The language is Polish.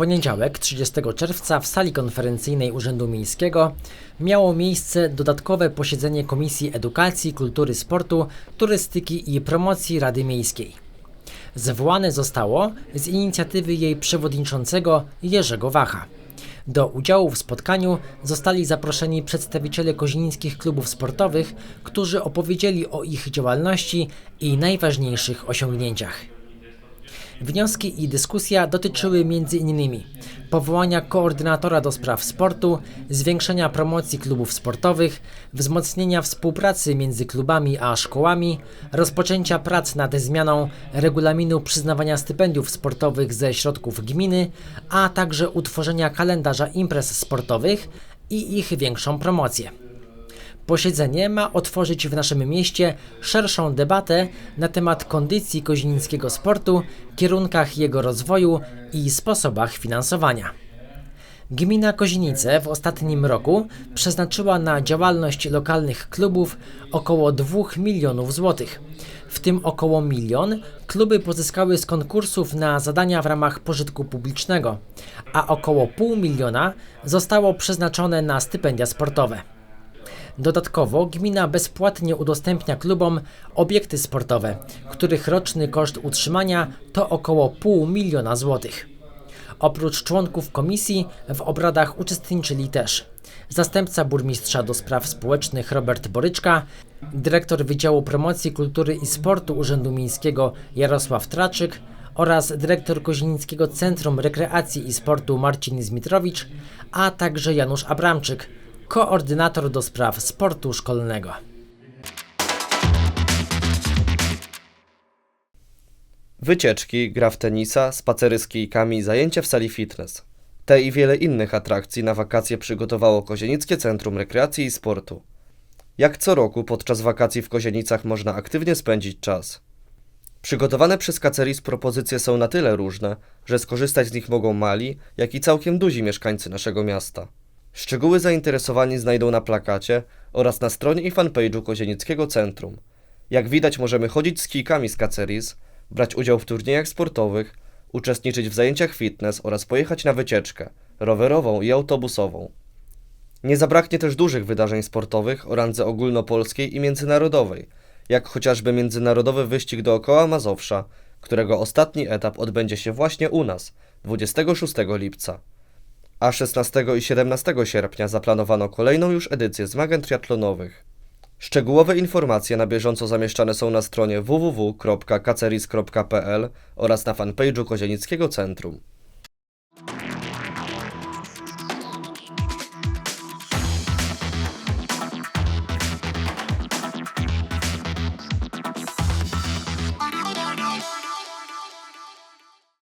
poniedziałek 30 czerwca w sali konferencyjnej Urzędu Miejskiego miało miejsce dodatkowe posiedzenie Komisji Edukacji, Kultury, Sportu, Turystyki i Promocji Rady Miejskiej. Zwołane zostało z inicjatywy jej przewodniczącego Jerzego Wacha. Do udziału w spotkaniu zostali zaproszeni przedstawiciele kozienickich klubów sportowych, którzy opowiedzieli o ich działalności i najważniejszych osiągnięciach. Wnioski i dyskusja dotyczyły m.in. powołania koordynatora do spraw sportu, zwiększenia promocji klubów sportowych, wzmocnienia współpracy między klubami a szkołami, rozpoczęcia prac nad zmianą regulaminu przyznawania stypendiów sportowych ze środków gminy, a także utworzenia kalendarza imprez sportowych i ich większą promocję. Posiedzenie ma otworzyć w naszym mieście szerszą debatę na temat kondycji kozienińskiego sportu, kierunkach jego rozwoju i sposobach finansowania. Gmina Kozienice w ostatnim roku przeznaczyła na działalność lokalnych klubów około 2 milionów złotych. W tym około milion kluby pozyskały z konkursów na zadania w ramach pożytku publicznego, a około pół miliona zostało przeznaczone na stypendia sportowe. Dodatkowo gmina bezpłatnie udostępnia klubom obiekty sportowe, których roczny koszt utrzymania to około pół miliona złotych. Oprócz członków komisji w obradach uczestniczyli też zastępca burmistrza do spraw społecznych Robert Boryczka, dyrektor Wydziału Promocji Kultury i Sportu Urzędu Miejskiego Jarosław Traczyk oraz dyrektor Kozinickiego Centrum Rekreacji i Sportu Marcin Zmitrowicz, a także Janusz Abramczyk, koordynator do spraw sportu szkolnego. Wycieczki, gra w tenisa, spacery z kijkami, zajęcia w sali fitness. Te i wiele innych atrakcji na wakacje przygotowało Kozienickie Centrum Rekreacji i Sportu. Jak co roku podczas wakacji w Kozienicach można aktywnie spędzić czas. Przygotowane przez Kaceris propozycje są na tyle różne, że skorzystać z nich mogą mali, jak i całkiem duzi mieszkańcy naszego miasta. Szczegóły zainteresowani znajdą na plakacie oraz na stronie i fanpage'u Kozienickiego Centrum. Jak widać możemy chodzić z kijkami z Kaceris, brać udział w turniejach sportowych, uczestniczyć w zajęciach fitness oraz pojechać na wycieczkę rowerową i autobusową. Nie zabraknie też dużych wydarzeń sportowych o randze ogólnopolskiej i międzynarodowej, jak chociażby międzynarodowy wyścig dookoła Mazowsza, którego ostatni etap odbędzie się właśnie u nas 26 lipca. A 16 i 17 sierpnia zaplanowano kolejną już edycję zmagań triatlonowych. Szczegółowe informacje na bieżąco zamieszczane są na stronie www.kaceris.pl oraz na fanpage'u Kozienickiego Centrum.